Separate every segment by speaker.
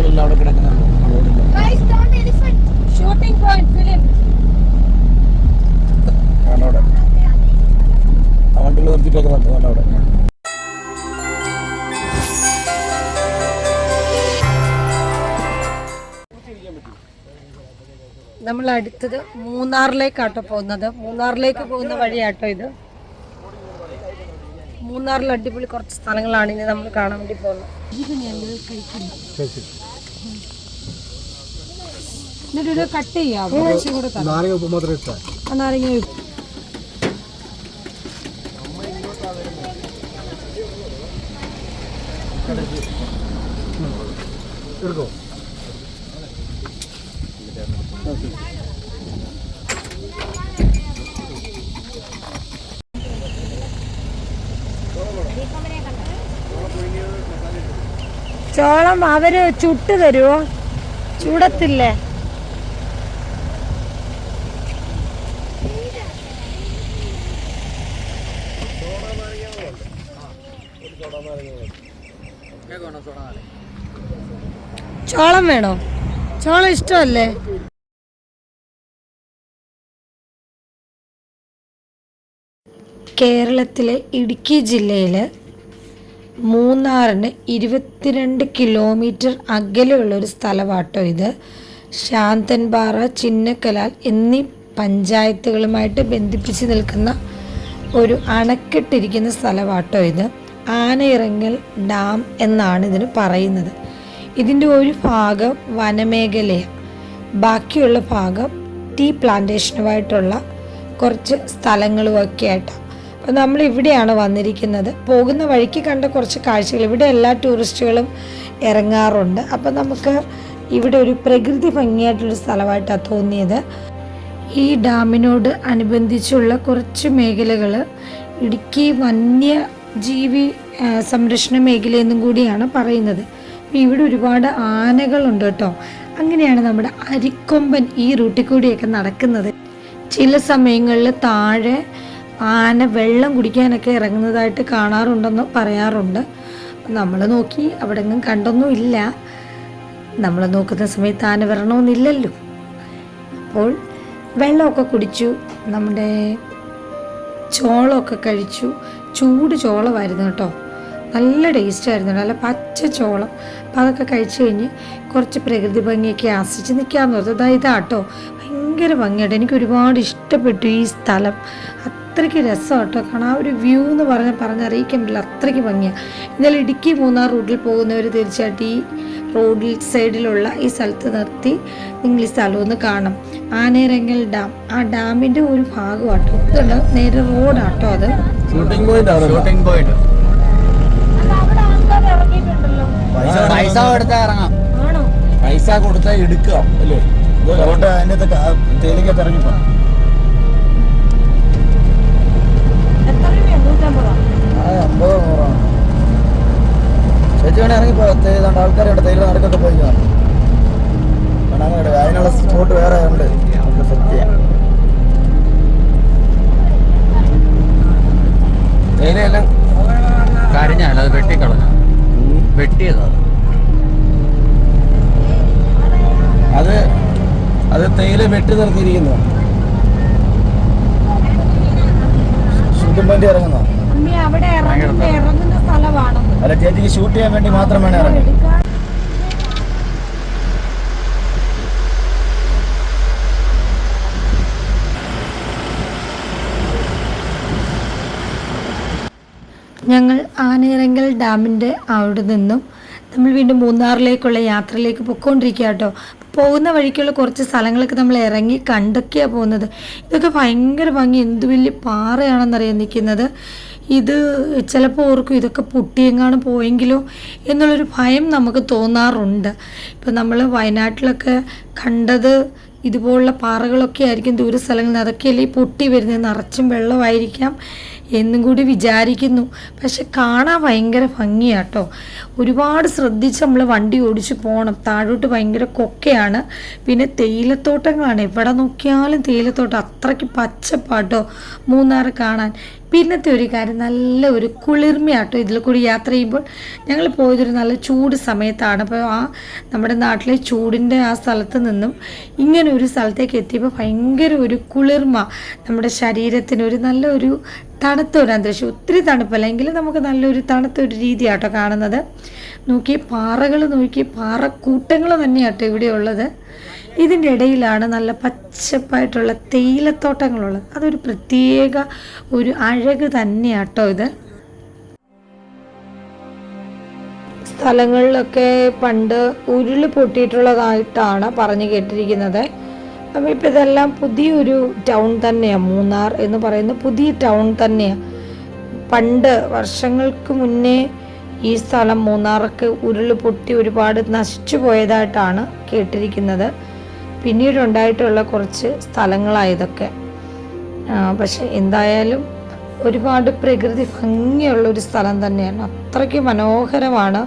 Speaker 1: വണ്ടികളെല്ലാം അവിടെ കിടക്കുന്നുണ്ട്. റോഡിൽ
Speaker 2: Guys, don't elephant. Shooting point film.
Speaker 1: കാരണം അവിടെ ആ വണ്ടികൾ നിർത്തിയിട്ടൊക്കെ അവിടെ.
Speaker 3: നമ്മൾ അടുത്തത് മൂന്നാറിലേക്കാട്ടോ പോകുന്നത്. മൂന്നാറിലേക്ക് പോകുന്ന വഴിയാട്ടോ ഇത്. മൂന്നാറിൽ അടിപൊളി കുറച്ച് സ്ഥലങ്ങളാണ് ഇനി നമ്മൾ കാണാൻ വേണ്ടി പോകുന്നത്. ഇത് ഞങ്ങൾ കഴിക്കുന്നു എന്നിട്ട് ഇത് കട്ട് ചെയ്യാം. കുറച്ചും കൂടെ തരാം.
Speaker 1: നാരങ്ങ ഉപ്പ് മാത്രം ഇട്ടാ.
Speaker 3: ആ നാരങ്ങ ഉപ്പ്.
Speaker 1: എടുക്കോ?
Speaker 3: ചോളം അവർ ചുട്ട് തരുമോ ചൂടത്തില്ലേ? ചോളം വേണോ? ചോളം ഇഷ്ടമല്ലേ? കേരളത്തിലെ ഇടുക്കി ജില്ലയിൽ മൂന്നാറിന് ഇരുപത്തിരണ്ട് കിലോമീറ്റർ അകലെയുള്ള ഒരു സ്ഥലമാട്ടോ ഇത്. ശാന്തൻപാറ ചിന്നക്കലാൽ എന്നീ പഞ്ചായത്തുകളുമായിട്ട് ബന്ധിപ്പിച്ച് നിൽക്കുന്ന ഒരു അണക്കെട്ടിരിക്കുന്ന സ്ഥലമാട്ടോ ഇത്. ആനയിറങ്ങൽ ഡാം എന്നാണ് ഇതിന് പറയുന്നത്. ഇതിന്റെ ഒരു ഭാഗം വനമേഖലയാണ് ബാക്കിയുള്ള ഭാഗം ടീ പ്ലാന്റേഷനുമായിട്ടുള്ള കുറച്ച് സ്ഥലങ്ങളുമൊക്കെ ആയിട്ടാണ് അപ്പോൾ നമ്മൾ ഇവിടെയാണ് വന്നിരിക്കുന്നത്. പോകുന്ന വഴിക്ക് കണ്ട കുറച്ച് കാഴ്ചകൾ. ഇവിടെ എല്ലാ ടൂറിസ്റ്റുകളും ഇറങ്ങാറുണ്ട്. അപ്പോൾ നമുക്ക് ഇവിടെ ഒരു പ്രകൃതി ഭംഗിയായിട്ടുള്ള സ്ഥലമായിട്ടാണ് തോന്നിയത്. ഈ ഡാമിനോട് അനുബന്ധിച്ചുള്ള കുറച്ച് മേഖലകൾ ഇടുക്കി വന്യജീവി ആ, സംരക്ഷണ മേഖലയെന്നും കൂടിയാണ് പറയുന്നത്. ഇവിടെ ഒരുപാട് ആനകളുണ്ട് കേട്ടോ. അങ്ങനെയാണ് നമ്മുടെ അരിക്കൊമ്പൻ ഈ റൂട്ടിൽ കൂടിയൊക്കെ നടക്കുന്നത്. ചില സമയങ്ങളിൽ താഴെ ആന വെള്ളം കുടിക്കാനൊക്കെ ഇറങ്ങുന്നതായിട്ട് കാണാറുണ്ടെന്ന് പറയാറുണ്ട്. നമ്മൾ നോക്കി അവിടെ എങ്ങും കണ്ടൊന്നും ഇല്ല. നമ്മൾ നോക്കുന്ന സമയത്ത് ആന വരണമെന്നില്ലല്ലോ അപ്പോൾ വെള്ളമൊക്കെ കുടിച്ചു നമ്മുടെ ചോളമൊക്കെ കഴിച്ചു ചൂട് ചോളമായിരുന്നു കേട്ടോ. നല്ല ടേസ്റ്റ് ആയിരുന്നു നല്ല പച്ച ചോളം. അപ്പം അതൊക്കെ കഴിച്ചു കഴിഞ്ഞ് കുറച്ച് പ്രകൃതി ഭംഗിയൊക്കെ ആസ്വദിച്ച് നിൽക്കാമെന്ന് പറഞ്ഞു ഇതാ ഇതാട്ടോ ഭയങ്കര ഭംഗിയായിട്ട് എനിക്ക് ഒരുപാട് ഇഷ്ടപ്പെട്ടു ഈ സ്ഥലം. അത്രയ്ക്ക് രസം കേട്ടോ. കാണാൻ ആ ഒരു വ്യൂ എന്ന് പറഞ്ഞാൽ പറഞ്ഞറിയിക്കാൻ പറ്റില്ല. അത്രയ്ക്ക് ഭംഗിയാണ് എന്നാൽ ഇടുക്കി മൂന്നാർ റൂട്ടിൽ പോകുന്നവർ തീർച്ചയായിട്ടും ഈ റോഡിൽ സൈഡിലുള്ള ഈ സ്ഥലത്ത് നിർത്തി നിങ്ങൾ ഈ സ്ഥലമൊന്ന് കാണും ആനേരങ്ങൽ ഡാം. ആ ഡാമിന്റെ ഒരു ഭാഗമാട്ടോ. ഇതുണ്ട്? നേരെ റോഡാട്ടോ അത്.
Speaker 1: ഷൂട്ടിംഗ് പോയിന്റ്
Speaker 4: പൈസ കൊടുത്താ ഇറങ്ങാം.
Speaker 1: പൈസ കൊടുത്താൽ അല്ലേ? ഇറങ്ങിപ്പോ
Speaker 3: എത്ര രൂപയാണ് നൂറ്റമ്പതോ?
Speaker 1: വേണേ ഇറങ്ങി ഏതാണ്ട് ആൾക്കാരുണ്ട്. തേയില നടക്കൊക്കെ പോയി കാണും. കാണാൻ അതിനുള്ള സ്പോട്ട് വേറെ ഉണ്ട്. നമുക്ക് സെറ്റ് ചെയ്യാം. തേയിലയെല്ലാം
Speaker 4: കരിഞ്ഞാണ് അത് വെട്ടിക്കളഞ്ഞ. വെട്ടിയതാ അത്.
Speaker 1: അത് അത് തേയില വെട്ടി നിർത്തിയിരിക്കുന്നു ശുദ്ധം വേണ്ടി ഇറങ്ങുന്നോ
Speaker 3: അമ്മി അവിടെ ഇറങ്ങുന്ന ഇറങ്ങുന്ന സ്ഥലമാണെന്ന്
Speaker 1: അല്ല ചേച്ചിക്ക് ഷൂട്ട് ചെയ്യാൻ വേണ്ടി മാത്രമാണ് ഇറങ്ങി
Speaker 3: ഞങ്ങൾ ആനയിറങ്കൽ ഡാമിന്റെ അവിടെ നിന്നും നമ്മൾ വീണ്ടും മൂന്നാറിലേക്കുള്ള യാത്രയിലേക്ക് പൊയ്ക്കൊണ്ടിരിക്കുക കേട്ടോ. പോകുന്ന വഴിക്കുള്ള കുറച്ച് സ്ഥലങ്ങളൊക്കെ നമ്മൾ ഇറങ്ങി കണ്ടൊക്കെയാണ് പോകുന്നത്. ഇതൊക്കെ ഭയങ്കര ഭംഗി എന്ത് വലിയ പാറയാണെന്നറിയാൻ നിൽക്കുന്നത്. ഇത് ചിലപ്പോൾ ഓർക്കും ഇതൊക്കെ പൊട്ടിയെങ്ങാനും പോയെങ്കിലോ എന്നുള്ളൊരു ഭയം നമുക്ക് തോന്നാറുണ്ട്. ഇപ്പം നമ്മൾ വയനാട്ടിലൊക്കെ കണ്ടത് ഇതുപോലുള്ള പാറകളൊക്കെ ആയിരിക്കും ദൂര സ്ഥലങ്ങളിൽ നിന്ന് അതൊക്കെയല്ലേ പൊട്ടി വരുന്നത്? നിറച്ചും വെള്ളമായിരിക്കാം. എന്നും കൂടി വിചാരിക്കുന്നു. പക്ഷെ കാണാൻ ഭയങ്കര ഭംഗിയാട്ടോ. ഒരുപാട് ശ്രദ്ധിച്ച് നമ്മൾ വണ്ടി ഓടിച്ചു പോകണം താഴോട്ട് ഭയങ്കര കൊക്കയാണ്. പിന്നെ തേയിലത്തോട്ടങ്ങളാണ്. എവിടെ നോക്കിയാലും തേയിലത്തോട്ടം. അത്രയ്ക്ക് പച്ചപ്പാട്ടോ മൂന്നാർ കാണാൻ. പിന്നത്തെ ഒരു കാര്യം നല്ല ഒരു കുളിർമയാട്ടോ ഇതിൽ കൂടി യാത്ര ചെയ്യുമ്പോൾ. ഞങ്ങൾ പോയതൊരു നല്ല ചൂട് സമയത്താണ്. അപ്പോൾ ആ നമ്മുടെ നാട്ടിലെ ചൂടിന്റെ ആ സ്ഥലത്ത് നിന്നും ഇങ്ങനെ ഒരു സ്ഥലത്തേക്ക് എത്തിയപ്പോൾ ഭയങ്കര ഒരു കുളിർമ നമ്മുടെ ശരീരത്തിന്. ഒരു നല്ല ഒരു തണുത്ത ഒരു അന്തരീക്ഷം. ഒത്തിരി തണുപ്പല്ല എങ്കിലും നമുക്ക് നല്ലൊരു തണുത്ത ഒരു രീതിയാട്ടോ കാണുന്നത്. നോക്കി പാറകൾ നോക്കി പാറക്കൂട്ടങ്ങൾ തന്നെയാട്ടോ ഇവിടെ ഉള്ളത് ഇതിന്റെ ഇടയിലാണ് നല്ല പച്ചപ്പായിട്ടുള്ള തേയിലത്തോട്ടങ്ങളുള്ളത്. അതൊരു പ്രത്യേക ഒരു അഴക് തന്നെയാട്ടോ ഇത്. സ്ഥലങ്ങളിലൊക്കെ പണ്ട് ഉരുൾ പൊട്ടിയിട്ടുള്ളതായിട്ടാണ് പറഞ്ഞു കേട്ടിരിക്കുന്നത്. അപ്പോൾ ഇപ്പം ഇതെല്ലാം പുതിയൊരു ടൗൺ തന്നെയാണ് മൂന്നാർ എന്ന് പറയുന്ന പുതിയ ടൗൺ തന്നെയാണ് പണ്ട് വർഷങ്ങൾക്ക് മുന്നേ ഈ സ്ഥലം മൂന്നാർക്ക് ഉരുൾ പൊട്ടി ഒരുപാട് നശിച്ചു പോയതായിട്ടാണ് കേട്ടിരിക്കുന്നത്. പിന്നീടുണ്ടായിട്ടുള്ള കുറച്ച് സ്ഥലങ്ങളായതൊക്കെ. പക്ഷെ എന്തായാലും ഒരുപാട് പ്രകൃതി ഭംഗിയുള്ള ഒരു സ്ഥലം തന്നെയാണ്. അത്രയ്ക്ക് മനോഹരമാണ്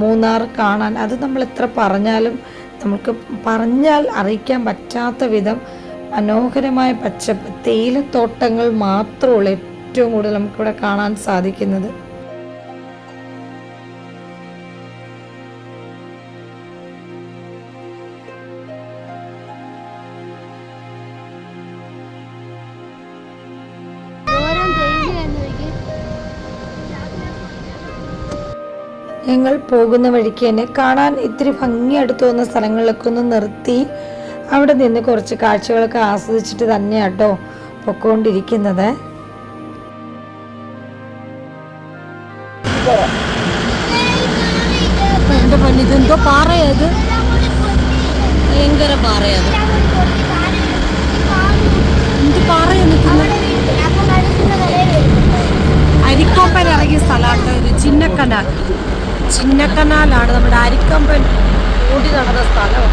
Speaker 3: മൂന്നാർ കാണാൻ. അത് നമ്മൾ എത്ര പറഞ്ഞാലും നമുക്ക് പറഞ്ഞാൽ അറിയിക്കാൻ പറ്റാത്ത വിധം മനോഹരമായ പച്ചപ്പ് തേയിലത്തോട്ടങ്ങൾ മാത്രമുള്ള ഏറ്റവും കൂടുതൽ നമുക്കിവിടെ കാണാൻ സാധിക്കുന്നത്. ഞങ്ങൾ പോകുന്ന വഴിക്ക് തന്നെ കാണാൻ ഇത്തിരി ഭംഗിയായിട്ട് തോന്നുന്ന സ്ഥലങ്ങളിലൊക്കെ ഒന്ന് നിർത്തി അവിടെ നിന്ന് കുറച്ച് കാഴ്ചകളൊക്കെ ആസ്വദിച്ചിട്ട് തന്നെയാട്ടോ പൊക്കോണ്ടിരിക്കുന്നത്.
Speaker 5: ഇതെന്തോ പാറയത് ഭയങ്കര പാറയത് എന്ത് പാറയാ നിൽക്കുന്നത് അരിക്കൊമ്പൻ ഇറങ്ങിയ സ്ഥലമാണ് ഇത് ചിന്നക്കനാൽ. ചിന്നക്കനാലാണ് നമ്മുടെ അരിക്കമ്പൻ കൂടി നടന്ന സ്ഥലം.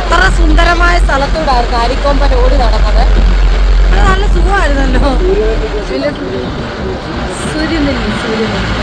Speaker 5: അത്ര സുന്ദരമായ സ്ഥലത്തൂടായിരുന്നു അരിക്കൊമ്പൻ ഓടി നടന്നത്. നല്ല സുഖമായിരുന്നല്ലോ. സൂര്യനില്ല? സൂര്യനെല്ലി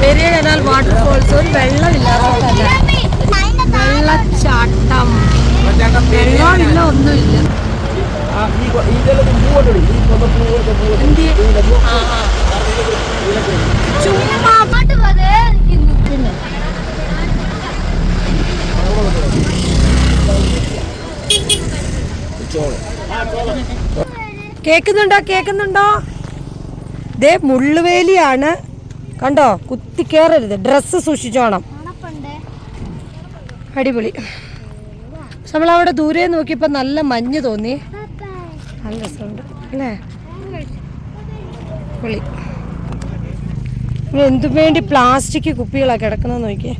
Speaker 5: പെരിയ കനാൽ വാട്ടർഫോൾസ് ഒരു വെള്ളമില്ലാത്ത വെള്ളച്ചാട്ടം വെള്ളമില്ല ഒന്നുമില്ല എന്ത് ആ ആ ചുമ്മാ
Speaker 2: അങ്ങോട്ട് പോതേ നിൽക്കുന്നു
Speaker 5: കേക്കുന്നുണ്ടോ കേൾക്കുന്നുണ്ടോ ദേ മുള്ളുവേലിയാണ്. കണ്ടോ? കുത്തി കയറരുത് ഡ്രസ്സ് സൂക്ഷിച്ചോണം. അടിപൊളി. നമ്മൾ നമ്മളവിടെ ദൂരെ നോക്കിയപ്പോൾ നല്ല മഞ്ഞ് തോന്നി. നല്ല രസമുണ്ട്. അല്ലേ? പൊളി. എന്തു വേണ്ടി പ്ലാസ്റ്റിക് കുപ്പികളാണ് കിടക്കുന്നത് നോക്കിയേ.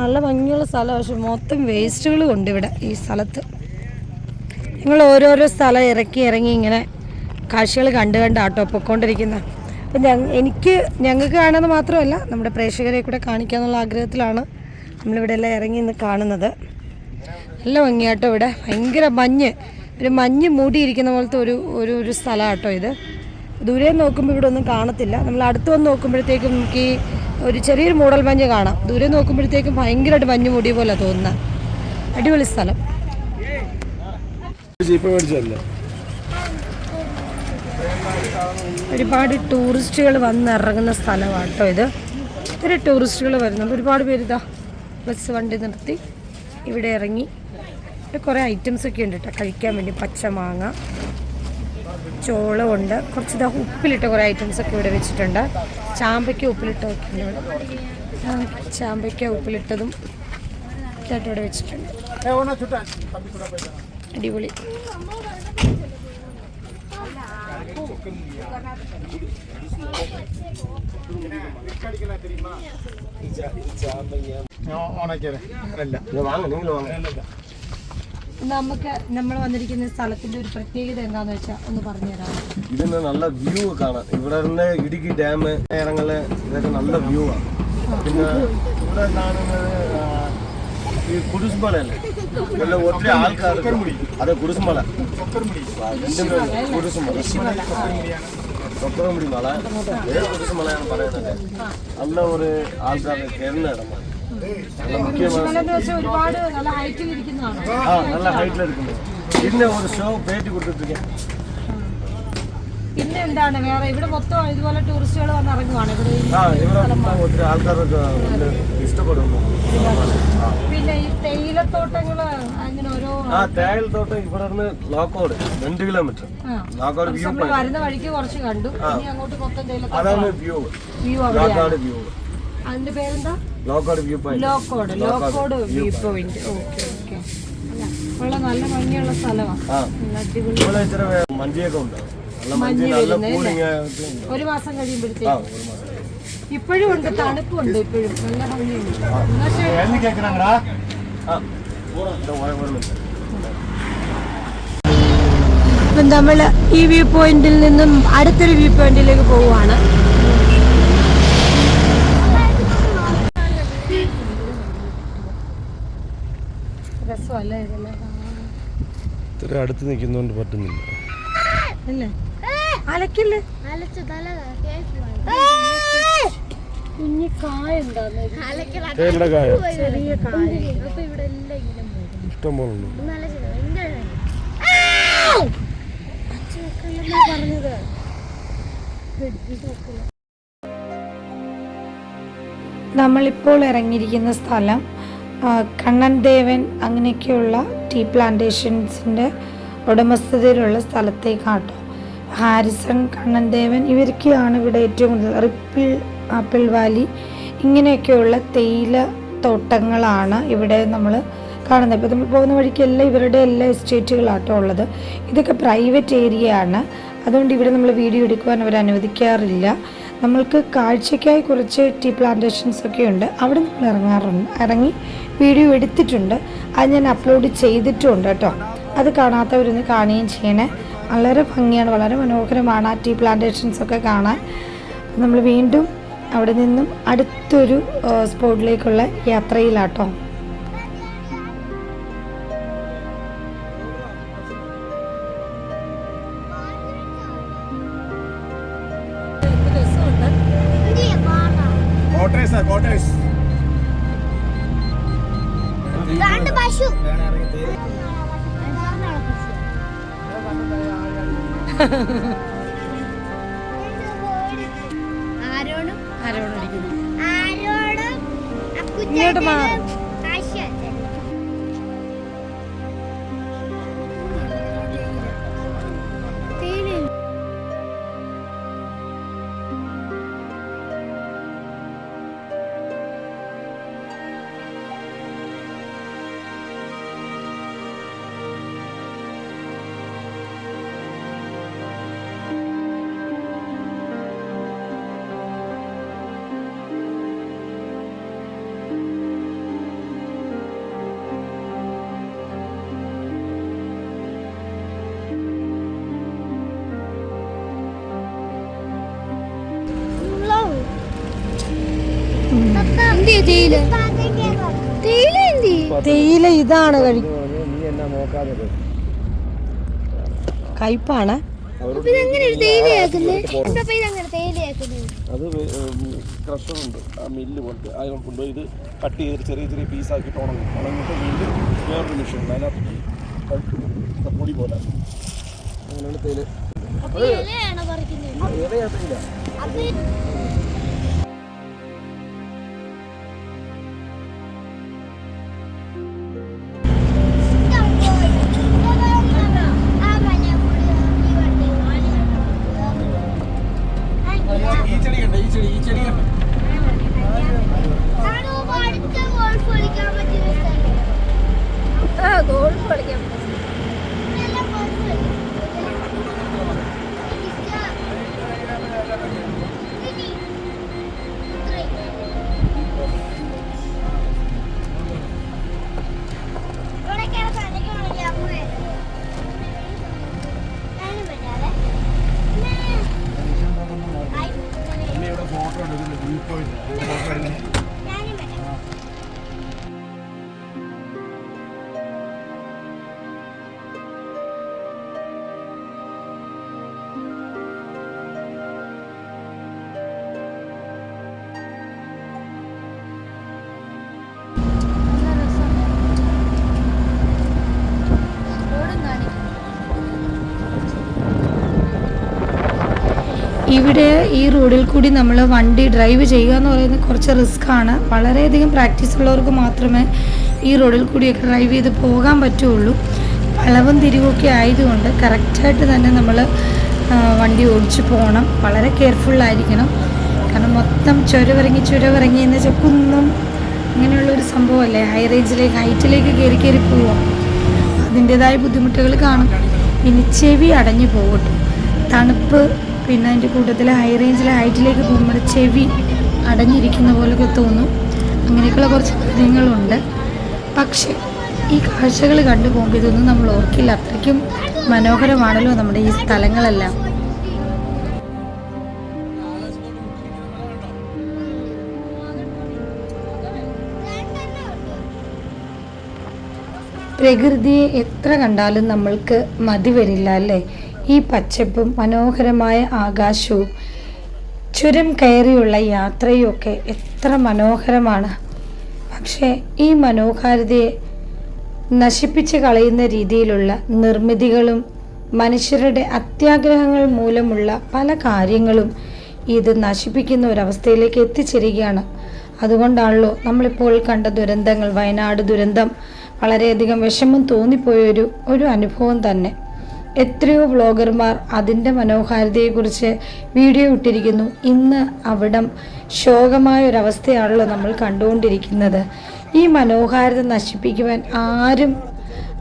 Speaker 5: നല്ല ഭംഗിയുള്ള സ്ഥലം പക്ഷെ മൊത്തം വേസ്റ്റുകളും ഉണ്ട് ഇവിടെ ഈ സ്ഥലത്ത്. നിങ്ങൾ ഓരോരോ സ്ഥലം ഇറക്കി ഇറങ്ങി ഇങ്ങനെ കാഴ്ചകൾ കണ്ടു കണ്ട് ആട്ടോ പൊയ്ക്കൊണ്ടിരിക്കുന്നത് അപ്പം ഞങ്ങൾ എനിക്ക് ഞങ്ങൾക്ക് കാണുന്നത് മാത്രമല്ല നമ്മുടെ പ്രേക്ഷകരെ കൂടെ കാണിക്കാന്നുള്ള ആഗ്രഹത്തിലാണ് നമ്മളിവിടെ എല്ലാം ഇറങ്ങി നിന്ന് കാണുന്നത്. നല്ല ഭംഗിയാട്ടോ ഇവിടെ. ഭയങ്കര മഞ്ഞ് ഒരു മഞ്ഞ് മൂടിയിരിക്കുന്ന പോലത്തെ ഒരു ഒരു ഒരു സ്ഥലമാട്ടോ ഇത്. ദൂരെ നോക്കുമ്പോൾ ഇവിടെ ഒന്നും കാണത്തില്ല. നമ്മൾ അടുത്ത് വന്ന് നോക്കുമ്പോഴത്തേക്കും നമുക്ക് ഈ ഒരു ചെറിയൊരു മൂടൽ മഞ്ഞ് കാണാം. ദൂരെ നോക്കുമ്പോഴത്തേക്കും ഭയങ്കരമായിട്ട് മഞ്ഞ് മൂടിയ പോലെ തോന്നുന്നത് അടിപൊളി സ്ഥലം. ഒരുപാട് ടൂറിസ്റ്റുകൾ വന്നിറങ്ങുന്ന സ്ഥലമാണ് കേട്ടോ ഇത്. ഒത്തിരി ടൂറിസ്റ്റുകൾ വരുന്നുണ്ട്. ഒരുപാട് പേര് ഇതാ ബസ് വണ്ടി നിർത്തി ഇവിടെ ഇറങ്ങി. കുറേ ഐറ്റംസ് ഒക്കെ ഉണ്ട് കേട്ടോ കഴിക്കാൻ വേണ്ടി പച്ചമാങ്ങ ചോളമുണ്ട് കുറച്ച് ഇതാ ഉപ്പിലിട്ട കുറേ ഐറ്റംസ് ഒക്കെ ഇവിടെ വെച്ചിട്ടുണ്ട്. ചാമ്പയ്ക്ക ഉപ്പിലിട്ടതൊക്കെ ഉണ്ട് ചാമ്പയ്ക്ക ഉപ്പിലിട്ടതും ഇതായിട്ട് ഇവിടെ വെച്ചിട്ടുണ്ട്. അടിപൊളി
Speaker 1: ഓണാക്കിയാലേ അല്ല
Speaker 6: വാങ്ങ നിങ്ങൾ വാങ്ങ
Speaker 5: നമുക്ക് നമ്മൾ വന്നിരിക്കുന്ന സ്ഥലത്തിന്റെ ഒരു പ്രത്യേകത എന്താന്ന് വെച്ചാൽ ഒന്ന് പറഞ്ഞുതരാം
Speaker 6: ഇതിന് നല്ല വ്യൂ കാണാം. ഇവിടെ നിന്ന് ഇടുക്കി ഡാം ഇറങ്ങൽ ഇതൊക്കെ നല്ല വ്യൂ ആണ് പിന്നെ ഇവിടെ കാണുന്നത് ഈ കുരിശുമലയല്ലേ നല്ല ഒത്തിരി ആൾക്കാർ അത് കുരിശുമല രണ്ടും പേരും കുരിശുമല കൊക്കറമുടി മല ഏത് കുരിശുമലയാണ് പറയുന്നത് നല്ല ഒരു ആൾക്കാർ കയറുന്ന ഇടമാണ് നല്ല മുഖ്യമാണ്
Speaker 5: എന്ന് വെച്ചാൽ ഒരുപാട് നല്ല ഹൈറ്റിൽ ഇരിക്കുന്നതാണ്.
Speaker 6: ആ നല്ല ഹൈറ്റിൽ എടുക്കുന്നത് പിന്നെ ഒരു ഷോ പേറ്റി കൊടുത്തിട്ടിരിക്കാം
Speaker 5: പിന്നെ എന്താണ് വേറെ ഇവിടെ മൊത്തം ഇതുപോലെ ടൂറിസ്റ്റുകൾ വന്ന് ഇറങ്ങുവാണ്. ഇവിടെ
Speaker 6: ആൾക്കാരൊക്കെ. ഇഷ്ടപ്പെടുന്നു.
Speaker 5: പിന്നെ ഈ തേയിലത്തോട്ടങ്ങൾ അങ്ങനെ ഓരോ
Speaker 6: ആ തേയിലത്തോട്ടം ഇവിടെ നിന്ന് ലോക്കോട് രണ്ട് കിലോമീറ്റർ. ലോക്കോട് വ്യൂ
Speaker 5: വരുന്ന വഴിക്ക് കുറച്ച് കണ്ടു. ഇനി അങ്ങോട്ട് മൊത്തം തേയിലത്തോട്ടം
Speaker 6: അതാണ് വ്യൂ.
Speaker 5: View
Speaker 6: ലോക്കാട് view.
Speaker 5: അതിന്റെ പേരെന്താ?
Speaker 6: Lockhart view point
Speaker 5: Lockhart. Lockhart view point okay okay. നല്ല ഭംഗിയുള്ള സ്ഥലമാണ് അടിപൊളി.
Speaker 6: ഇവിടെ മഞ്ഞയൊക്കെ ഉണ്ടാവും മഞ്ഞ് നല്ല
Speaker 5: ഒരു മാസം കഴിയുമ്പോഴത്തേക്ക്. ഇപ്പോഴും ഉണ്ട് തണുപ്പുണ്ട് ഇപ്പോഴും. നല്ല ഭംഗിയുണ്ട്. ഇപ്പം നമ്മൾ ഈ വ്യൂ പോയിന്റിൽ നിന്നും അടുത്തൊരു വ്യൂ പോയിന്റിലേക്ക് പോവുകയാണ്. രസമല്ലേ ഇതെല്ലാം
Speaker 6: ഇത്ര അടുത്ത് നിൽക്കുന്നോണ്ട് പറ്റുന്നില്ല.
Speaker 5: അല്ലേ അലക്കില്ലേ? കുഞ്ഞി കായ എന്താന്ന്
Speaker 6: തേയിലയുടെ കായ.
Speaker 5: ചെറിയ കായ.
Speaker 2: അപ്പൊ ഇവിടെ എല്ലാം ഇങ്ങനെ
Speaker 6: ഇഷ്ടം പോലെ
Speaker 2: പറഞ്ഞത്
Speaker 3: നമ്മളിപ്പോൾ ഇറങ്ങിയിരിക്കുന്ന സ്ഥലം കണ്ണൻ ദേവൻ അങ്ങനെയൊക്കെയുള്ള ടീ പ്ലാന്റേഷൻസിന്റെ ഉടമസ്ഥതയിലുള്ള സ്ഥലത്തേക്കാട്ടോ. ഹാരിസൺ കണ്ണൻദേവൻ ഇവരൊക്കെയാണ് ഇവിടെ ഏറ്റവും കൂടുതൽ റിപ്പിൾ ആപ്പിൾ വാലി ഇങ്ങനെയൊക്കെയുള്ള തേയില തോട്ടങ്ങളാണ് ഇവിടെ നമ്മൾ കാണുന്നത്. ഇപ്പോൾ നമ്മൾ പോകുന്ന വഴിക്കെല്ലാം ഇവരുടെ എല്ലാ എസ്റ്റേറ്റുകളാട്ടോ ഉള്ളത്. ഇതൊക്കെ പ്രൈവറ്റ് ഏരിയ ആണ് അതുകൊണ്ട് ഇവിടെ നമ്മൾ വീഡിയോ എടുക്കുവാൻ അവർ അനുവദിക്കാറില്ല. നമ്മൾക്ക് കാഴ്ചയ്ക്കായി കുറച്ച് ടീ പ്ലാന്റേഷൻസ് ഒക്കെ ഉണ്ട്. അവിടെ നമ്മൾ ഇറങ്ങാറുണ്ട്. ഇറങ്ങി വീഡിയോ എടുത്തിട്ടുണ്ട്. അത് ഞാൻ അപ്ലോഡ് ചെയ്തിട്ടുണ്ട് കേട്ടോ. അത് കാണാത്തവരൊന്ന് കാണുകയും ചെയ്യണേ. വളരെ ഭംഗിയാണ് വളരെ മനോഹരമാണ് ആ ടീ പ്ലാന്റേഷൻസ് ഒക്കെ കാണാൻ. നമ്മൾ വീണ്ടും അവിടെ നിന്നും അടുത്തൊരു സ്പോട്ടിലേക്കുള്ള യാത്രയിലാട്ടോ.
Speaker 1: കോട്ടേഴ്സാ കോട്ടേഴ്സ്.
Speaker 2: ആരോടും
Speaker 5: ആരോടും ഇങ്ങോട്ട് മാറ്.
Speaker 2: തേയില? തേയില എന്തി
Speaker 5: തേയില ഇതാണ് കഴി
Speaker 6: നീ എന്നാ നോക്കാതെ
Speaker 5: കയ്പാണ്.
Speaker 6: അത് ക്രഷറുണ്ട്. ആ മില്ല് പോലത്തെ കൊണ്ടുപോയി ഇത് കട്ട് ചെയ്തിട്ട് ചെറിയ ചെറിയ പീസാക്കിയിട്ട് ഉണങ്ങും. ഉണങ്ങിയിട്ട് വീണ്ടും വേറൊരു മെഷീൻ ഉണ്ട്. അതിനകത്ത് പൊടി പോലെ. അങ്ങനെയാണ് തേയില.
Speaker 2: ഇലയാണോ പറിക്കുന്നത്?
Speaker 6: ഇലയാത്തില്ല
Speaker 3: ഇവിടെ ഈ റോഡിൽ കൂടി നമ്മൾ വണ്ടി ഡ്രൈവ് ചെയ്യുക എന്ന് പറയുന്നത് കുറച്ച് റിസ്ക് ആണ്. വളരെയധികം പ്രാക്ടീസ് ഉള്ളവർക്ക് മാത്രമേ ഈ റോഡിൽ കൂടിയൊക്കെ ഡ്രൈവ് ചെയ്ത് പോകാൻ പറ്റുള്ളൂ. അളവും തിരിവൊക്കെ ആയതുകൊണ്ട് കറക്റ്റായിട്ട് തന്നെ നമ്മൾ വണ്ടി ഓടിച്ച് പോകണം. വളരെ കെയർഫുള്ളായിരിക്കണം കാരണം മൊത്തം ചുരവിറങ്ങി ചുരവിറങ്ങി എന്ന് വെച്ചാൽ കുന്നും അങ്ങനെയുള്ളൊരു സംഭവമല്ലേ? ഹൈ റേഞ്ചിലേക്ക് ഹൈറ്റിലേക്ക് കയറി കയറി പോവാം. അതിന്റെതായ ബുദ്ധിമുട്ടുകൾ കാണും. ഇനി ചെവി അടഞ്ഞു പോകട്ടെ. തണുപ്പ് പിന്നെ അതിന്റെ കൂട്ടത്തിൽ ഹൈ റേഞ്ചിൽ ഹൈറ്റിലേക്ക് പോകുമ്പോൾ ചെവി അടഞ്ഞിരിക്കുന്ന പോലെയൊക്കെ തോന്നും. അങ്ങനെയൊക്കെയുള്ള കുറച്ച് കാര്യങ്ങളുണ്ട് പക്ഷേ ഈ കാഴ്ചകൾ കണ്ടു പോകുമ്പോൾ ഇതൊന്നും നമ്മൾ ഓർക്കില്ല. അത്രയ്ക്കും മനോഹരമാണല്ലോ നമ്മുടെ ഈ സ്ഥലങ്ങളെല്ലാം. പ്രകൃതിയെ എത്ര കണ്ടാലും നമ്മൾക്ക് മതി വരില്ല അല്ലേ? ഈ പച്ചപ്പും മനോഹരമായ ആകാശവും ചുരം കയറിയുള്ള യാത്രയും ഒക്കെ എത്ര മനോഹരമാണ്. പക്ഷേ ഈ മനോഹാരിതയെ നശിപ്പിച്ച് കളയുന്ന രീതിയിലുള്ള നിർമ്മിതികളും മനുഷ്യരുടെ അത്യാഗ്രഹങ്ങൾ മൂലമുള്ള പല കാര്യങ്ങളും ഇത് നശിപ്പിക്കുന്ന ഒരവസ്ഥയിലേക്ക് എത്തിച്ചേരുകയാണ്. അതുകൊണ്ടാണല്ലോ നമ്മളിപ്പോൾ കണ്ട ദുരന്തങ്ങൾ വയനാട് ദുരന്തം വളരെയധികം വിഷമം തോന്നിപ്പോയൊരു ഒരു അനുഭവം തന്നെ. എത്രയോ വ്ളോഗർമാർ അതിന്റെ മനോഹാരിതയെക്കുറിച്ച് വീഡിയോ ഇട്ടിരിക്കുന്നു. ഇന്ന് അവിടം ശോകമായ ഒരവസ്ഥയാണല്ലോ നമ്മൾ കണ്ടുകൊണ്ടിരിക്കുന്നത്. ഈ മനോഹാരിത നശിപ്പിക്കുവാൻ ആരും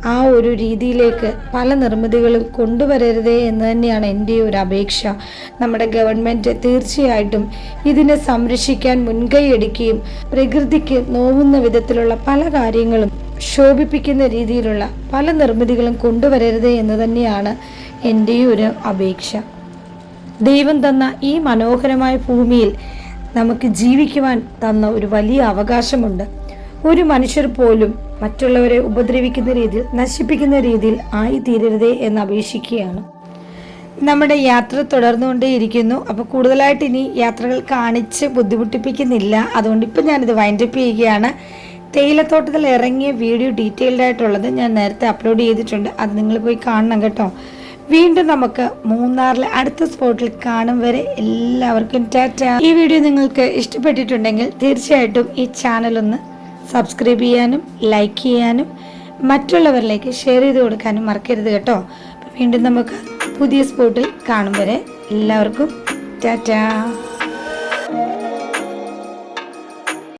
Speaker 3: ആ ഒരു രീതിയിലേക്ക് പല നിർമ്മിതികളും കൊണ്ടുവരരുതേ എന്ന് തന്നെയാണ് എന്റെ ഒരു അപേക്ഷ. നമ്മുടെ ഗവൺമെന്റ് തീർച്ചയായിട്ടും ഇതിനെ സംരക്ഷിക്കാൻ മുൻകൈ എടുക്കുകയും പ്രകൃതിക്ക് നോവുന്ന വിധത്തിലുള്ള പല കാര്യങ്ങളും ശോഭിപ്പിക്കുന്ന രീതിയിലുള്ള പല നിർമ്മിതികളും കൊണ്ടുവരരുത് എന്ന് തന്നെയാണ് എന്റെ ഒരു അപേക്ഷ. ദൈവം തന്ന ഈ മനോഹരമായ ഭൂമിയിൽ നമുക്ക് ജീവിക്കുവാൻ തന്ന ഒരു വലിയ അവകാശമുണ്ട്. ഒരു മനുഷ്യർ പോലും മറ്റുള്ളവരെ ഉപദ്രവിക്കുന്ന രീതിയിൽ നശിപ്പിക്കുന്ന രീതിയിൽ ആയിത്തീരരുതേ എന്ന് അപേക്ഷിക്കുകയാണ്. നമ്മുടെ യാത്ര തുടർന്നുകൊണ്ടേയിരിക്കുന്നു. അപ്പോൾ കൂടുതലായിട്ട് ഇനി യാത്രകൾ കാണിച്ച് ബുദ്ധിമുട്ടിപ്പിക്കുന്നില്ല. അതുകൊണ്ട് ഇപ്പം ഞാനിത് വൈൻഡപ്പ് ചെയ്യുകയാണ്. തേയിലത്തോട്ടത്തിൽ ഇറങ്ങിയ വീഡിയോ ഡീറ്റെയിൽഡ് ആയിട്ടുള്ളത് ഞാൻ നേരത്തെ അപ്ലോഡ് ചെയ്തിട്ടുണ്ട്. അത് നിങ്ങൾ പോയി കാണണം കേട്ടോ. വീണ്ടും നമുക്ക് മൂന്നാറിലെ അടുത്ത സ്പോട്ടിൽ കാണും വരെ എല്ലാവർക്കും ടാറ്റ. ഈ വീഡിയോ നിങ്ങൾക്ക് ഇഷ്ടപ്പെട്ടിട്ടുണ്ടെങ്കിൽ തീർച്ചയായിട്ടും ഈ ചാനൽ ഒന്ന് സബ്സ്ക്രൈബ് ചെയ്യാനും ലൈക്ക് ചെയ്യാനും മറ്റുള്ളവരിലേക്ക് ഷെയർ ചെയ്ത് കൊടുക്കാനും മറക്കരുത് കേട്ടോ. വീണ്ടും നമുക്ക് പുതിയ സ്പോട്ടിൽ കാണും വരെ എല്ലാവർക്കും ടാറ്റ.